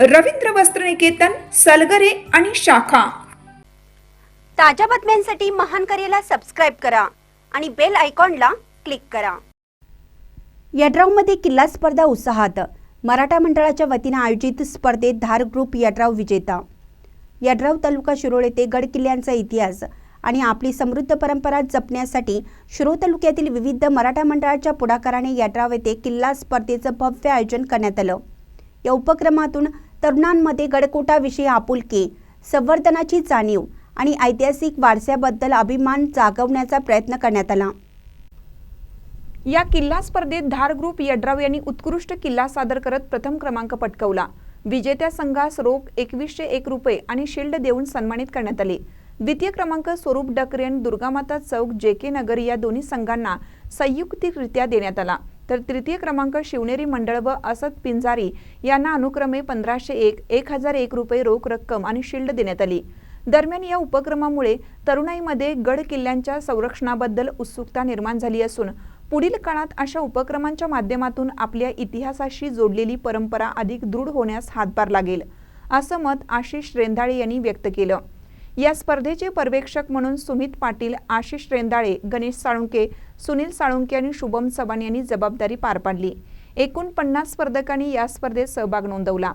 रवींद्र वस्त्रनिकेतन सलगरे आणि शाखा. ताज्या बातम्यांसाठी महान करेला सबस्क्राईब करा आणि बेल आयकॉनला क्लिक करा. यड्रावमध्ये किल्ला स्पर्धा उत्साहात. मराठा मंडळाच्या वतीनं आयोजित स्पर्धेत धार ग्रुप यड्राव विजेता. यड्राव तालुका शिरोळ येथे गड किल्ल्यांचा इतिहास आणि आपली समृद्ध परंपरा जपण्यासाठी शिरोळ तालुक्यातील विविध मराठा मंडळाच्या पुढाकाराने यड्राव येथे किल्ला स्पर्धेचं भव्य आयोजन करण्यात आलं. या उपक्रमातून तरुणांमध्ये गडकोटाविषयी आपुलकी संवर्धनाची जाणीव आणि ऐतिहासिक वारशाबद्दल अभिमान जागवण्याचा प्रयत्न करण्यात आला. या किल्ला स्पर्धेत धार ग्रुप यड्राव यांनी उत्कृष्ट किल्ला सादर करत प्रथम क्रमांक पटकवला. विजेत्या संघास रोख एकवीसशे एक रुपये आणि शिल्ड देऊन सन्मानित करण्यात आले. द्वितीय क्रमांक स्वरूप डकरे आणि दुर्गामाता चौक जे के नगर या दोन्ही संघांना संयुक्तिकरित्या देण्यात आला. तर तृतीय क्रमांक शिवनेरी मंडळ व असद पिंजारी यांना अनुक्रमे पंधराशे एक एक हजार एक रुपये रोख रक्कम आणि शिल्ड देण्यात आली. दरम्यान या उपक्रमामुळे तरुणाईमध्ये गड किल्ल्यांच्या संरक्षणाबद्दल उत्सुकता निर्माण झाली असून पुढील काळात अशा उपक्रमांच्या माध्यमातून आपल्या इतिहासाशी जोडलेली परंपरा अधिक दृढ होण्यास हातभार लागेल असं मत आशिष रेंधाळे यांनी व्यक्त केलं. या स्पर्धेचे पर्यवेक्षक म्हणून सुमित पाटील आशिष रेंदाळे गणेश साळुंके सुनील साळुंके आणि शुभम चव्हाण यांनी जबाबदारी पार पाडली. एकूण पन्नास स्पर्धकांनी या स्पर्धेत सहभाग नोंदवला.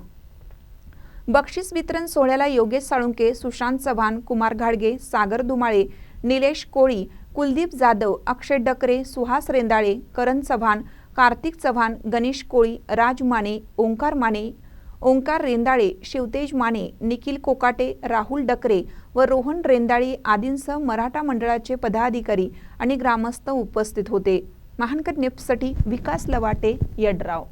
बक्षीस वितरण सोहळ्याला योगेश साळुंके सुशांत चव्हाण कुमार घाडगे सागर दुमाळे निलेश कोळी कुलदीप जाधव अक्षय डकरे सुहास रेंदाळे करण चव्हाण कार्तिक चव्हाण गणेश कोळी राज माने ओंकार माने ओंकार रेंदाळे शिवतेज माने निखिल कोकाटे राहुल डकरे व रोहन रेंदाळे आदींसह मराठा मंडळाचे पदाधिकारी आणि ग्रामस्थ उपस्थित होते. महानकर निप्ससाठी विकास लवाटे यड्राव.